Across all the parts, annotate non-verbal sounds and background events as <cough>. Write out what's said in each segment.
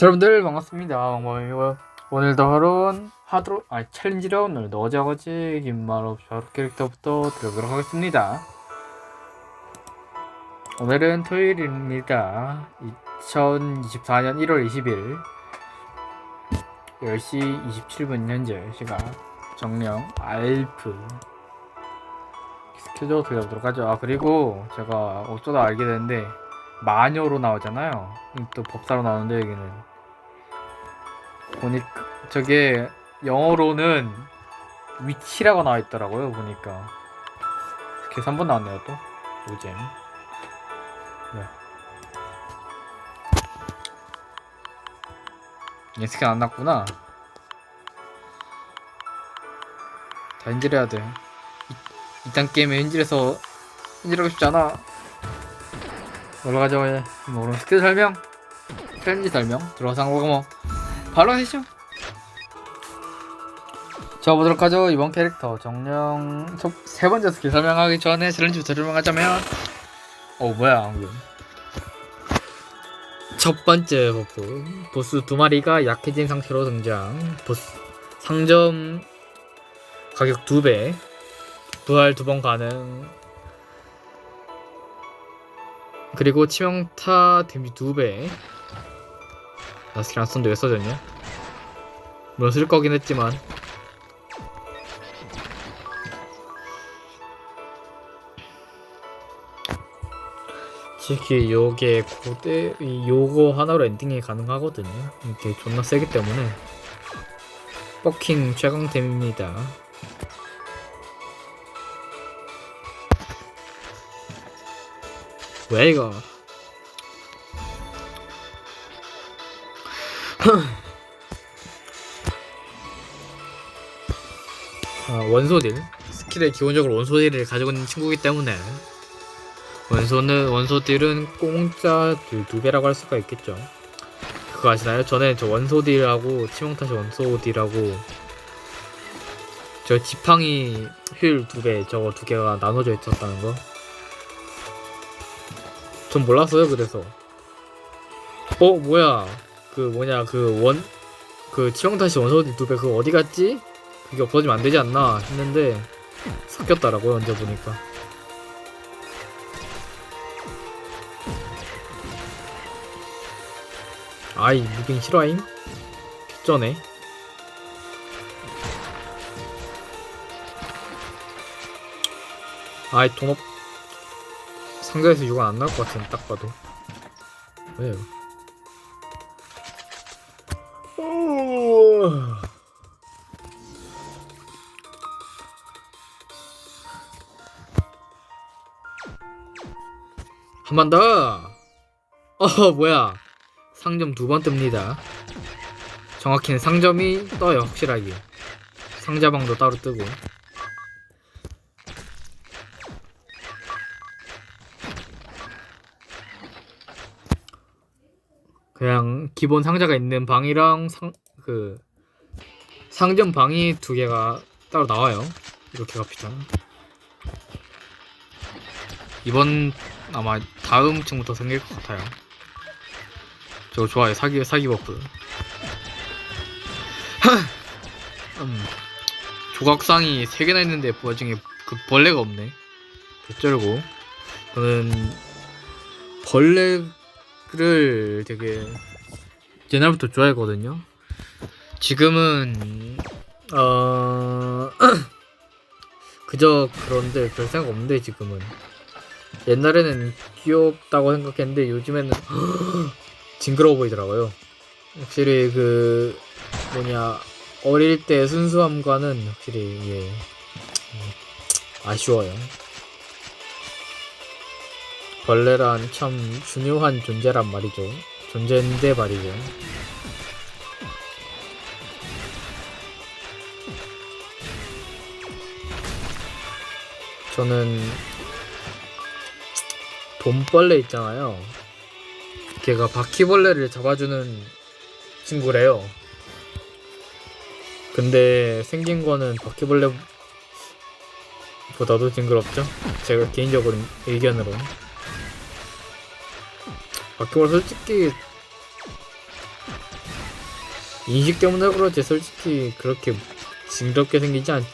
자, 여러분들 반갑습니다. 왕범이고요. 오늘도 하루는 하드로 아니 챌린지로 오늘도 어제어제 긴말없 샤로 캐릭터부터 들어보도록 하겠습니다. 오늘은 토요일입니다. 2024년 1월 20일 10시 27분 현재 시각 정령 알프 스케줄 들려보도록 하죠. 아 그리고 제가 어쩌다 알게 됐는데 마녀로 나오잖아요. 또 법사로 나오는데 여기는 보니까 저게 영어로는 위치라고 나와 있더라고요. 보니까 그래서 한번 나왔네요 또 요즘. 네. 얘 스킨 안 났구나. 다 현질해야 돼. 이, 이딴 게임에 현질해서 현질하고 싶지 않아. 올라가자고 해. 뭐 스킬 설명, 챌린지 설명 들어가서 한 거고 뭐 바로 하시죠. 자 보도록 하죠. 이번 캐릭터 정령 첫, 세 번째 스킬 설명하기 전에 챌린지부터 설명하자면 어 뭐야 방금. 첫 번째 버프 보스 두 마리가 약해진 상태로 등장. 보스 상점 가격 두 배. 부활 두 번 가능. 그리고 치명타 데미지 두배 나 스킬 안 썼는데 왜 써졌냐? 물론 쓸 거긴 했지만. 솔직히 요게 고대 이 요거 하나로 엔딩이 가능하거든요. 이게 존나 세기 때문에. 버킹 최강템입니다. 왜 이거 아, 원소딜 스킬에 기본적으로 원소딜을 가지고 있는 친구이기 때문에 원소는 원소딜은 공짜 두, 두 배라고 할 수가 있겠죠. 그거 아시나요? 전에 저 원소딜하고 치명타시 원소딜하고 저 지팡이 효율 두배 저거 두 개가 나눠져 있었다는 거. 전 몰랐어요. 그래서 어 뭐야 그 뭐냐 그 원 그 치명타시 원소딜 두배 그거 어디 갔지? 그게 없어지면 안 되지 않나 했는데 섞였더라고요. 언제 보니까. 아이 무빙 실화임? 개쩌네 아이 돈없 상자에서 유관 안 나올 것 같은 딱 봐도 왜요? 한 번 더! 어 뭐야 상점 두 번 뜹니다. 정확히는 상점이 떠요, 확실하게. 상자방도 따로 뜨고. 그냥 기본 상자가 있는 방이랑 상, 그, 상점 방이 두 개가 따로 나와요. 이렇게 갑시다. 이번 아마 다음 층부터 생길 것 같아요. 저거 좋아요 사기 사기 버프 <laughs> 음, 조각상이 3 개나 있는데 그 와중에 그 벌레가 없네 개쩔고 저는 벌레를 되게 옛날부터 좋아했거든요 지금은 어 <clears throat> 그저 그런데 별 생각 없는데 지금은 옛날에는 귀엽다고 생각했는데 요즘에는 <clears throat> 징그러워 보이더라고요. 확실히 그 뭐냐 어릴 때 순수함과는 확실히 예 음, 아쉬워요. 벌레란 참 중요한 존재란 말이죠. 존재인데 말이죠. 저는 돈벌레 있잖아요. 걔가 바퀴벌레를 잡아주는 친구래요. 근데 생긴 거는 바퀴벌레보다도 징그럽죠? 제가 개인적으로 의견으로. 바퀴벌레 솔직히 인식 때문에 그렇지 솔직히 그렇게 징그럽게 생기지 않지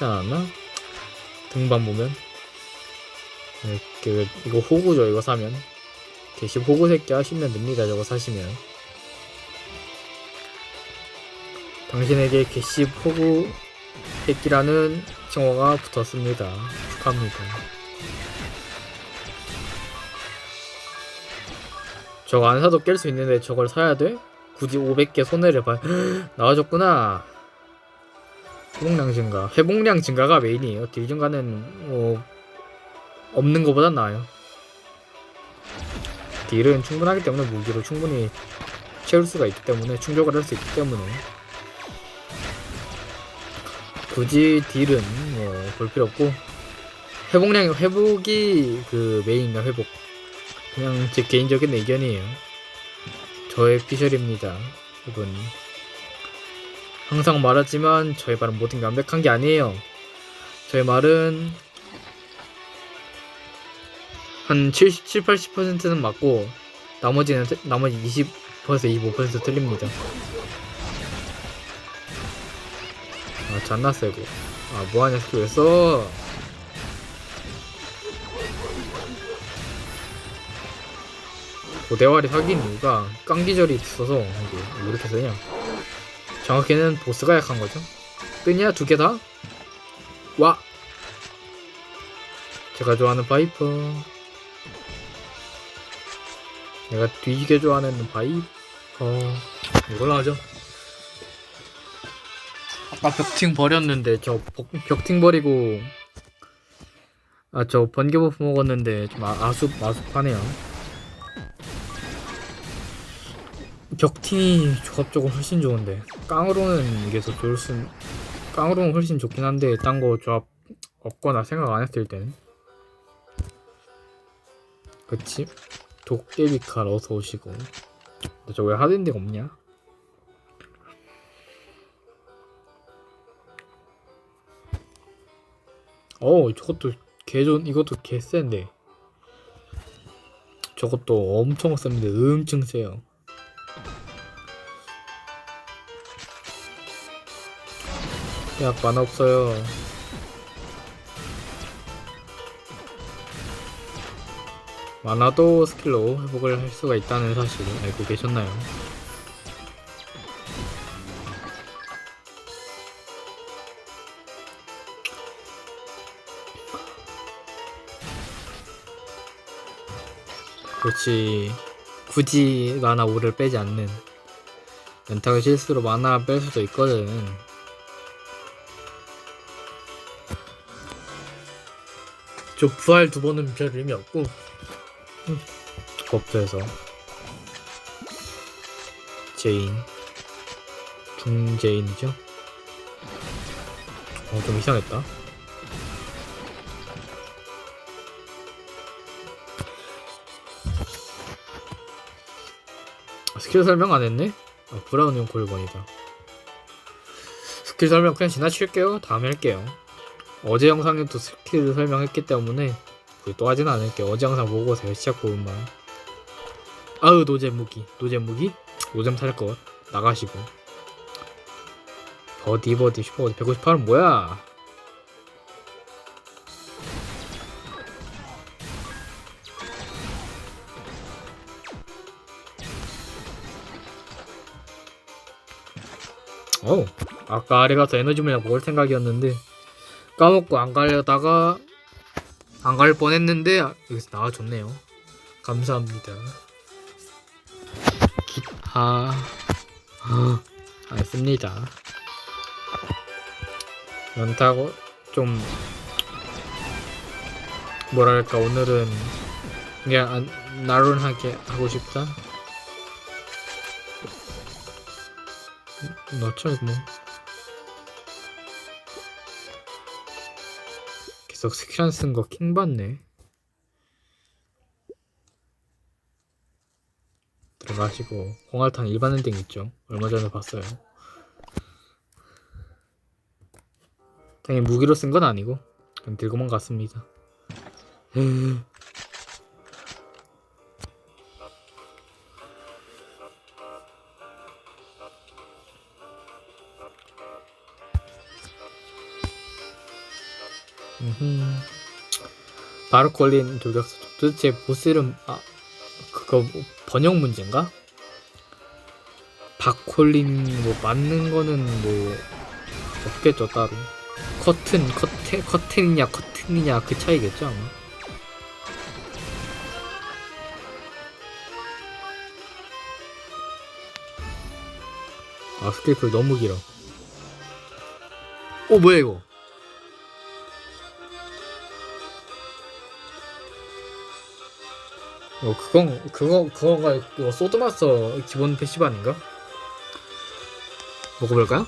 않았나? 등반 보면? 이렇게 이거 호구죠 이거 사면? 게시 호구 새끼 하시면 됩니다 저거 사시면. 당신에게 게시 호구 새끼라는 칭호가 붙었습니다. 축하합니다. 저거 안 사도 깰 수 있는데 저걸 사야 돼? 굳이 500개 손해를 봐 <gasps> 나와줬구나 회복량 증가. 회복량 증가가 메인이에요. 딜 증가는 뭐 없는 것보단 나아요. 딜은 충분하기 때문에 무기로 충분히 채울 수가 있기 때문에 충족을 할 수 있기 때문에. 굳이 딜은 뭐볼 필요 없고 회복량 회복이 그 메인이야 회복. 그냥 제 개인적인 의견이에요. 저의 피셜입니다 여러분 항상 말하지만 저의 말은 모든 게 완벽한 게 아니에요 저의 말은 한 77, 80%는 맞고 나머지는 틀- 나머지 20% 25% 틀립니다. 아 잔났어 이거. 아 뭐하냐 스킬 왜 써? 고대활이 사귄 이유가 깡기절이 있어서 이게 왜 이렇게 쓰냐? 정확히는 보스가 약한 거죠. 뜨냐 두 개 다? 와. 제가 좋아하는 바이퍼. 내가 뒤지게 좋아하는 바이퍼. 이걸로 하죠. 아까 벽팅 버렸는데 저 벽- 벽팅 버리고 아 저 번개 버프 먹었는데 좀 아, 아쉽 아쉽하네요. 벽팅이 조합적으로 훨씬 좋은데 깡으로는 이게 더 좋을 순 깡으로는 훨씬 좋긴 한데 딴 거 조합 없거나 생각 안 했을 때는. 그치? 도깨비칼 어서 오시고. 근데 저왜 하는 데가 없냐? 어 저것도 개존 이것도 개센데. 저것도 엄청 셉니다. 엄청 세요 약 만화 없어요. 만화도 스킬로 회복을 할 수가 있다는 사실 알고 계셨나요? 그렇지. 굳이 만화 5를 빼지 않는 연타가 실수로 만화 뺄 수도 있거든 저 부활 두 번은 별 의미 없고 버프에서 제인 중제인이죠? 어 좀 이상했다. 아, 스킬 설명 안 했네? 아, 브라운용 골번이다. 스킬 설명 그냥 지나칠게요. 다음에 할게요 어제 영상에도 스킬 설명했기 때문에 그또 하진 않을게요. 어제 영상 보고 오세요. 시작 부분만. 아우 노잼 무기. 노잼 무기? 노잼 살것 나가시고. 버디 버디 슈퍼 버디 158은 뭐야? 어우 아까 아래 가서 에너지 물약 먹을 생각이었는데 까먹고 안 가려다가 안 갈 뻔했는데 아, 여기서 나와줬네요. 감사합니다. 기타 알습니다. 연타고 좀 뭐랄까 오늘은 그냥 안- 나른하게 하고 싶다. 넣죠 뭐. 스킬 안쓴거 킹 받네. 들어가시고 홍알탄 일반 엔딩 있죠. 얼마 전에 봤어요. 당연히 무기로 쓴 건 아니고 그냥 들고만 갔습니다. 바로 걸린 돌격수 도대체 보스 이름 아 그거 뭐 번역 문제인가? 바콜린 뭐 맞는 거는 뭐 없겠죠 따로. 커튼 커튼 커튼이냐 커튼이냐 그 차이겠죠 아마. 아 스케이프 너무 길어. 어 뭐야 이거 어 그건 그거 그거가 이거 소드마스터 기본 패시브 아닌가? 먹어볼까요?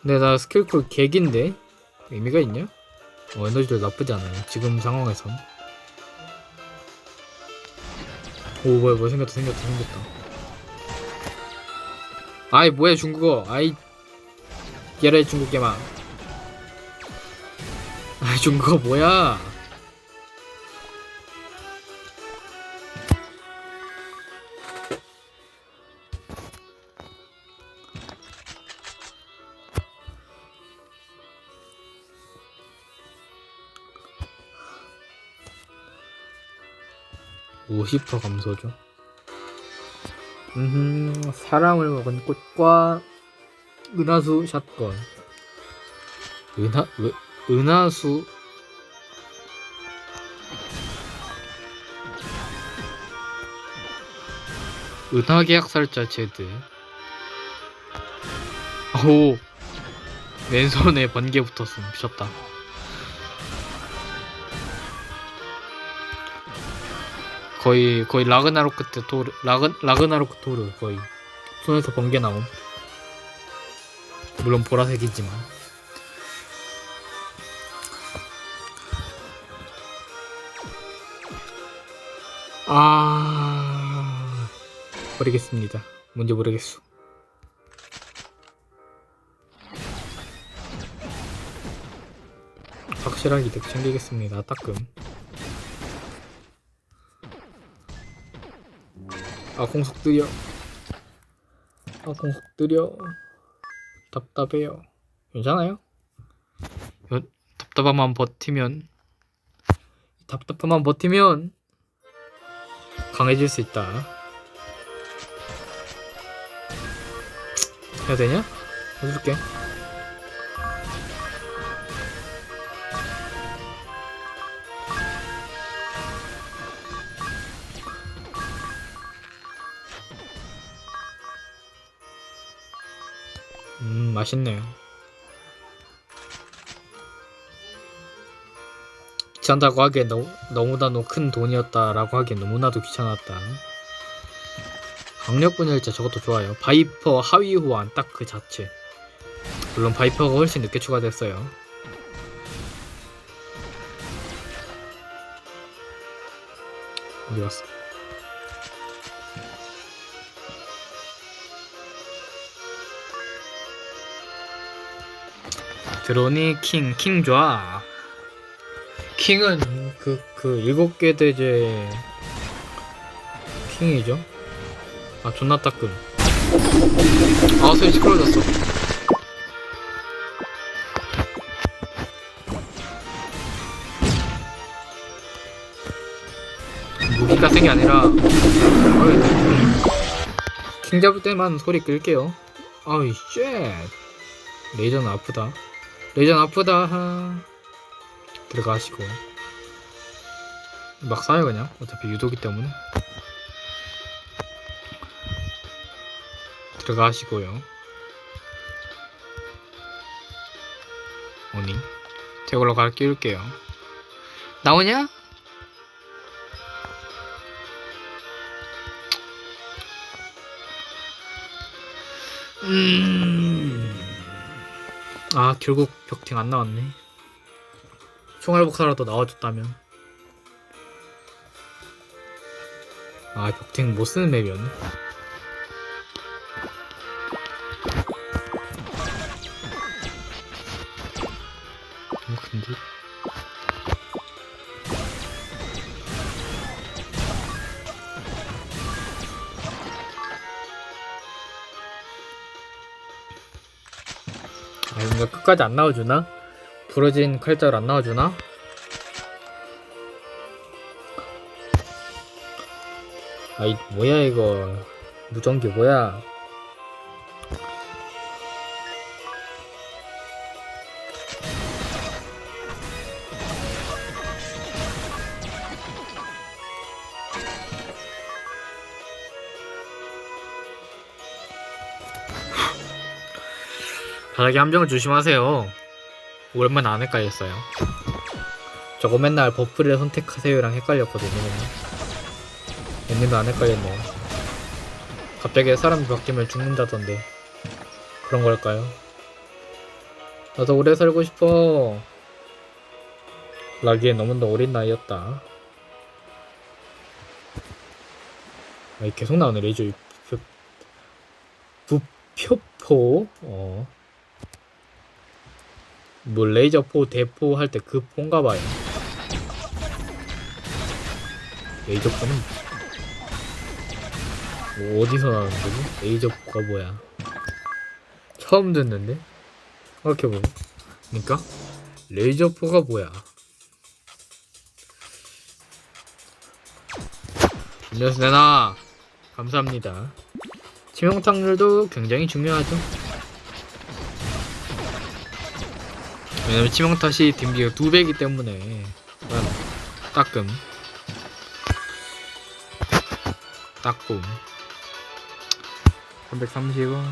근데 나 스킬쿨 객인데 의미가 있냐? 어, 에너지도 나쁘지 않아요 지금 상황에선 오 뭐야 뭐 생겼다 생겼다 생겼다 아이 뭐야 중국어 아이 얘라 중국 개마 아이 중국어 뭐야 (50% 감소죠) 음 사랑을 먹은 꽃과 은하수 샷건. 은하 왜 은하수. 은하계약 살자 제드. 오 왼손에 번개 붙었음 미쳤다 거의 거의 라그나로크 때 토르 라그 라그나로크 토르 거의 손에서 번개 나옴. 물론 보라색이지만. 아 버리겠습니다. 뭔지 모르겠어. 확실하게 이득 챙기겠습니다. 따끔 아 공속 느려. 아 공속 느려. 답답해요. 괜찮아요? 요, 답답함만 버티면 답답함만 버티면 강해질 수 있다. 해야 되냐? 해줄게 음 맛있네요. 귀찮다고 하기엔 너무, 너무나도 큰 돈이었다라고 하기엔 너무나도 귀찮았다. 강력 분열자 저것도 좋아요. 바이퍼 하위 호환 딱 그 자체. 물론 바이퍼가 훨씬 늦게 추가됐어요. 어디 갔어 드로니 킹, 킹 좋아. 킹은 그, 그 일곱 개 대제 킹이죠. 아, 존나 따끔. 아, 소리 시끄러졌어. 무기가 센게 아니라, 킹 잡을 때만 소리 끌게요. 아이, 쉣. 레이저는 아프다. 레이저는 아프다. 하. 들어가시고. 막 쏴요, 그냥. 어차피 유도기 때문에. 들어가시고요. 오니. 저걸로 갈 끼울게요. 나오냐? 음. 아 결국 벽팅 안 나왔네. 총알복사라도 나와줬다면. 아 벽팅 못쓰는 맵이었네 이거 끝까지 안 나와주나? 부러진 칼자를 안 나와주나? 아이 뭐야 이거 무전기 뭐야 바닥에 함정을 조심하세요. 오랜만에 안 헷갈렸어요. 저거 맨날 버프를 선택하세요랑 헷갈렸거든요. 얘님도 안 헷갈렸네요 갑자기 사람이 바뀌면 죽는다던데. 그런 걸까요? 나도 오래 살고 싶어. 라기엔 너무나 어린 나이였다. 아, 계속 나오네. 레이저 부, 부표포 어. 뭐 레이저포 대포 할 때그 포인가 봐요. 레이저포는 뭐 어디서 나오는 거지? 레이저포가 뭐야? 처음 듣는데? 생각해보면. 그니까 레이저포가 뭐야? 음료수 내놔. 감사합니다. 치명타률도 굉장히 중요하죠 왜냐면 치명타시 dim비가 두 배이기 때문에. 따끔. 따끔. 330원.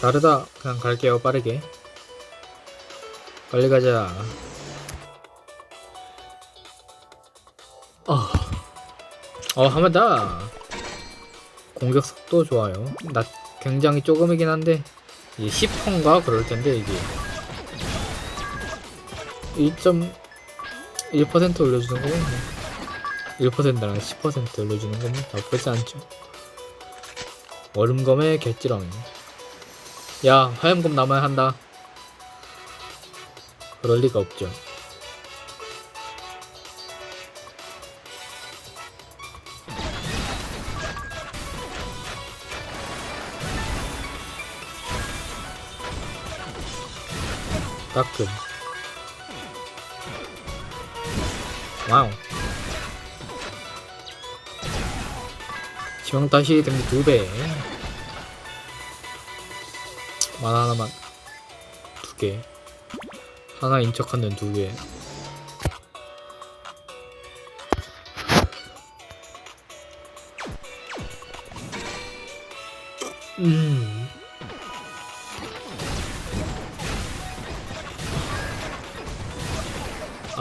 자르다. 그냥 갈게요. 빠르게. 빨리 가자 어, 더. 공격 속도 좋아요. 나 굉장히 조금이긴 한데, 이게 10%인가 그럴 텐데, 이게. 1.1% 올려주는 거면, 뭐. 1%랑 10% 올려주는 거면 나쁘지 않죠. 얼음검의 개찌렁이. 야, 화염검 남아야 한다. 그럴 리가 없죠. 따끔. 와우. 지명 다시 등기 두배. 만 하나만 두개. 하나 인척하는 두개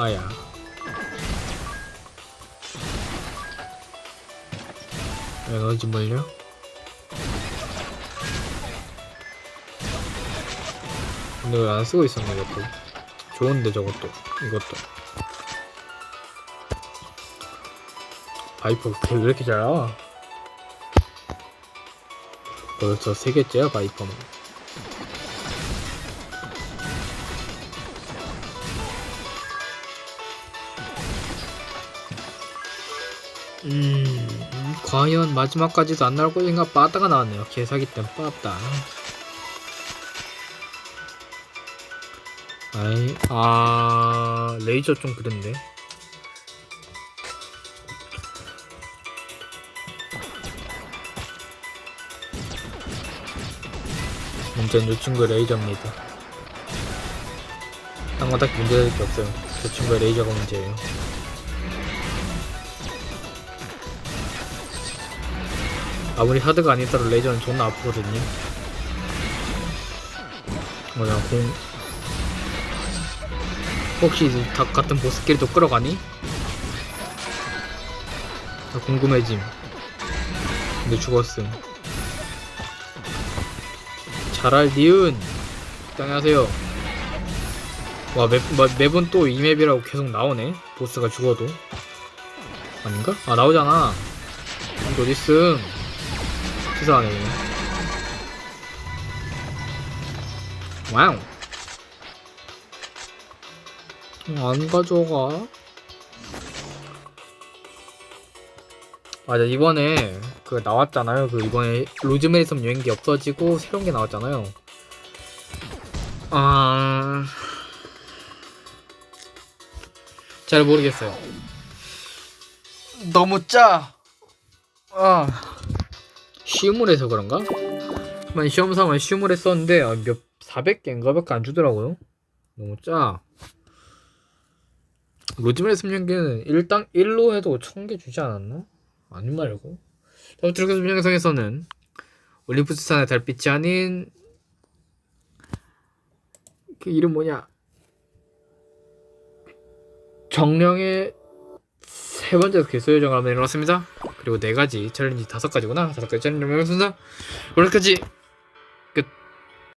아야. 에너지 물려? 근데 왜 안 쓰고 있었나 이것도 좋은데 저것도 이것도 바이퍼 왜 이렇게 잘 나와? 벌써 세 개째야 바이퍼는 과연 마지막까지도 안 나올 것인가 빠따가 나왔네요. 개사기 땐 빠따. 아이, 아, 레이저 좀 그런데. 문제는 이 친구 레이저입니다. 딴건 딱히 문제될 게 없어요. 저 친구의 레이저가 문제예요. 아무리 하드가 아니더라도 레이저는 존나 아프거든요. 뭐냐 공 혹시 다 같은 보스끼리도 끌어가니? 나 궁금해짐. 근데 죽었음. 잘할 니은. 안녕하세요. 와 매, 매, 매번 또 이 맵이라고 계속 나오네. 보스가 죽어도. 아닌가? 아 나오잖아. 이거 어딨음. 치사하네 그냥. 와우 어, 안 가져가 맞아 이번에 그 나왔잖아요. 그 이번에 로즈메리 섬 여행기 없어지고 새로운 게 나왔잖아요. 아... 잘 모르겠어요. 너무 짜. 아 시음물에서 그런가? 만 시험 삼아 시음물에 썼는데 아, 몇 400개인가 밖에 안 주더라고요. 너무 짜. 로즈메리 섬연기는 일당 1로 해도 1000개 주지 않았나? 아니 말고. 아무튼 그 영상에서는 올림푸스산의 달빛이 아닌 그 이름 뭐냐? 정령의 세 번째 개수 요정을 한번 해봤습니다. 그리고 네 가지 챌린지 다섯 가지구나. 다섯 가지 챌린지 해봤습니다. 오늘까지